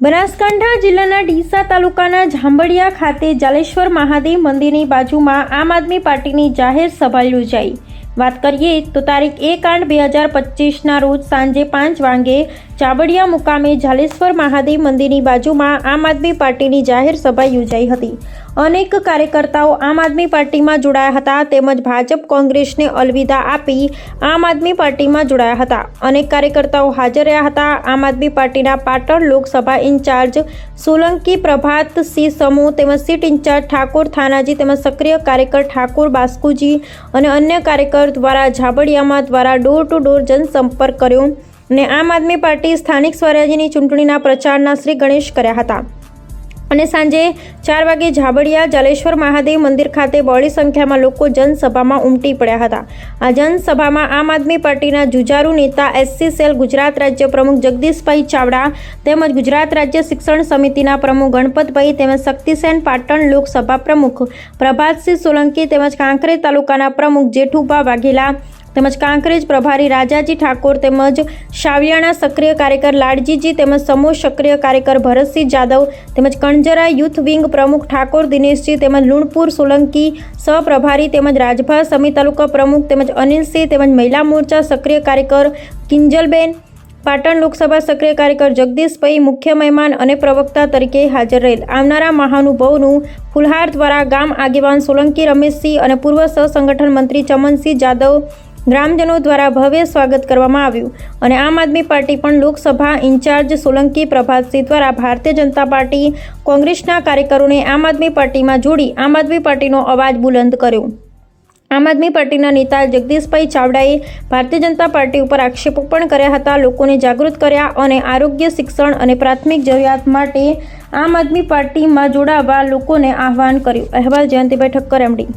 બનાસકાંઠા જિલ્લાના ડીસા તાલુકાના જાંબડિયા ખાતે જાલેશ્વર મહાદેવ મંદિરની બાજુમાં આમ આદમી પાર્ટીની જાહેર સભા યોજાઈ. વાત કરીએ તો તારીખ એક આઠ બે હજાર પચીસના રોજ સાંજે પાંચ વાગે ચાબડિયા મુકામે જાલેશ્વર મહાદેવ મંદિરની બાજુમાં આમ આદમી પાર્ટીની જાહેર સભા યોજાઈ હતી. અનેક કાર્યકર્તાઓ આમ આદમી પાર્ટીમાં જોડાયા હતા તેમજ ભાજપ કોંગ્રેસને અલવિદા આપી આમ આદમી પાર્ટીમાં જોડાયા હતા. અનેક કાર્યકર્તાઓ હાજર રહ્યા હતા. આમ આદમી પાર્ટીના પાટણ લોકસભા ઇન્ચાર્જ સોલંકી પ્રભાત સિંહ સમૂહ તેમજ સીટ ઇન્ચાર્જ ઠાકોર થાનાજી તેમજ સક્રિય કાર્યકર ઠાકોર બાસ્કુજી અને અન્ય કાર્યકર દ્વારા ઝાબડિયામાં દ્વારા ડોર ટુ ડોર જનસંપર્ક કર્યો અને આમ આદમી પાર્ટી સ્થાનિક સ્વરાજ્યની ચૂંટણીના પ્રચારના શ્રી ગણેશ કર્યા હતા. અને સાંજે ચાર વાગે ઝાબડિયા જલેશ્વર મહાદેવ મંદિર ખાતે બહોળી સંખ્યામાં લોકો જનસભામાં ઉમટી પડ્યા હતા. આ જનસભામાં આમ આદમી પાર્ટીના જુજારુ નેતા એસસી સેલ, ગુજરાત રાજ્ય પ્રમુખ જગદીશભાઈ ચાવડા તેમજ ગુજરાત રાજ્ય શિક્ષણ સમિતિના પ્રમુખ ગણપતભાઈ તેમજ શક્તિસેન પાટણ લોકસભા પ્રમુખ પ્રભાતસિંહ સોલંકી તેમજ કાંકરેજ તાલુકાના પ્રમુખ જેઠુભા વાઘેલા તેમજ કાંકરેજ પ્રભારી રાજાજી ઠાકોર તેમજ શાવિયાણા સક્રિય કાર્યકર લાડજીજી તેમજ સમૂહ સક્રિય કાર્યકર ભરતસિંહ જાદવ તેમજ કણજરા યુથ વિંગ પ્રમુખ ઠાકોર દિનેશજી તેમજ લુણપુર સોલંકી સહપ્રભારી તેમજ રાજભા સમી તાલુકા પ્રમુખ તેમજ અનિલસિંહ તેમજ મહિલા મોરચા સક્રિય કાર્યકર કિંજલબેન, પાટણ લોકસભા સક્રિય કાર્યકર જગદીશભાઈ મુખ્ય મહેમાન અને પ્રવક્તા તરીકે હાજર રહેલ. આવનારા મહાનુભાવનું ફુલહાર દ્વારા ગામ આગેવાન સોલંકી રમેશસિંહ અને પૂર્વ સહસંગઠન મંત્રી ચમનસિંહ જાદવ ગ્રામજનો દ્વારા ભવ્ય સ્વાગત કરવામાં આવ્યું અને આમ આદમી પાર્ટી પણ લોકસભા ઇન્ચાર્જ સોલંકી પ્રભાતસિંહ દ્વારા ભારતીય જનતા પાર્ટી કોંગ્રેસના કાર્યકરોને આમ આદમી પાર્ટીમાં જોડી આમ આદમી પાર્ટીનો અવાજ બુલંદ કર્યો. આમ આદમી પાર્ટીના નેતા જગદીશભાઈ ચાવડાએ ભારતીય જનતા પાર્ટી ઉપર આક્ષેપો પણ કર્યા હતા, લોકોને જાગૃત કર્યા અને આરોગ્ય, શિક્ષણ અને પ્રાથમિક જરૂરિયાત માટે આમ આદમી પાર્ટીમાં જોડાવા લોકોને આહવાન કર્યું. અહેવાલ જયંતિભાઈ ઠક્કર એમડી